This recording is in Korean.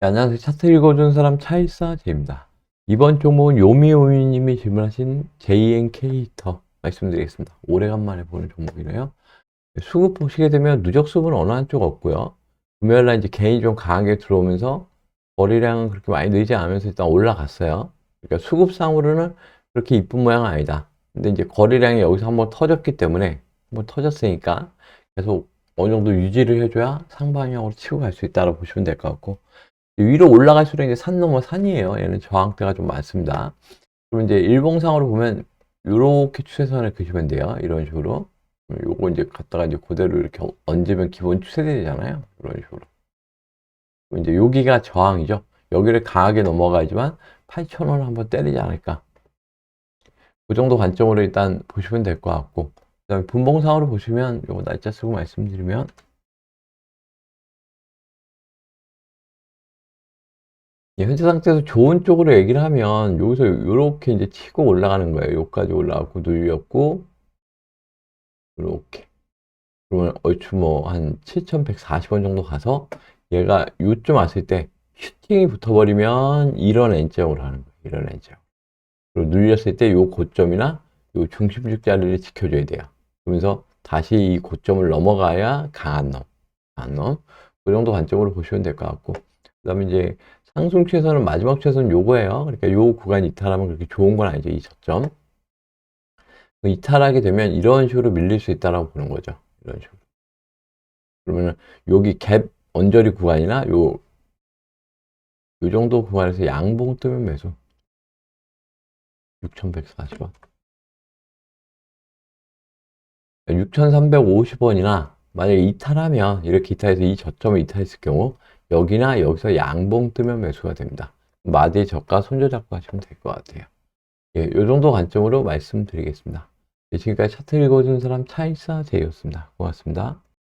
네, 안녕하세요. 차트 읽어주는 사람 차일사 제입니다. 이번 종목은 요미요미님이 질문하신 JNK 히터 말씀드리겠습니다. 오래간만에 보는 종목이래요. 수급 보시게 되면 누적 수급은 어느 한쪽 없고요. 금요일날 이제 개인이 좀 강하게 들어오면서 거래량은 그렇게 많이 늘지 않으면서 일단 올라갔어요. 그러니까 수급상으로는 그렇게 이쁜 모양은 아니다. 근데 이제 거래량이 여기서 한번 터졌기 때문에 한번 터졌으니까 계속 어느 정도 유지를 해줘야 상방향으로 치고 갈 수 있다고 보시면 될 것 같고 위로 올라갈수록 이제 산 넘어 산이에요. 얘는 저항대가 좀 많습니다. 그럼 이제 일봉상으로 보면 이렇게 추세선을 그시면 돼요. 이런 식으로. 요거 이제 갖다가 이제 그대로 이렇게 얹으면 기본 추세되잖아요. 이런 식으로. 이제 여기가 저항이죠. 여기를 강하게 넘어가지만 8,000원을 한번 때리지 않을까. 그 정도 관점으로 일단 보시면 될 것 같고. 그 다음에 분봉상으로 보시면 요거 날짜 쓰고 말씀드리면 현재 상태에서 좋은 쪽으로 얘기를 하면 여기서 이렇게 이제 치고 올라가는 거예요. 여기까지 올라가고 눌렸고 이렇게 그러면 얼추 뭐 한 7,140원 정도 가서 얘가 요쯤 왔을 때 슈팅이 붙어버리면 이런 N자형으로 하는 거예요. 이런 N자형. 그리고 눌렸을 때 요 고점이나 요 중심축 자리를 지켜줘야 돼요. 그러면서 다시 이 고점을 넘어가야 강한 놈, 강한 놈. 그 정도 관점으로 보시면 될 것 같고. 그 다음에 이제 상승 최선은 마지막 최선은 요거예요. 그러니까 요 구간 이탈하면 그렇게 좋은 건 아니죠. 이 저점. 그 이탈하게 되면 이런 식으로 밀릴 수 있다라고 보는 거죠. 이런 식으로. 그러면은 여기 갭 언저리 구간이나 요, 요 정도 구간에서 양봉 뜨면 매수. 6,140원. 6,350원이나 만약에 이탈하면 이렇게 이탈해서 이 저점을 이탈했을 경우 여기나 여기서 양봉 뜨면 매수가 됩니다. 마디의 저가 손절 잡고 하시면 될 것 같아요. 예, 요 정도 관점으로 말씀드리겠습니다. 예, 지금까지 차트 읽어주는 사람 차이사 제이였습니다. 고맙습니다.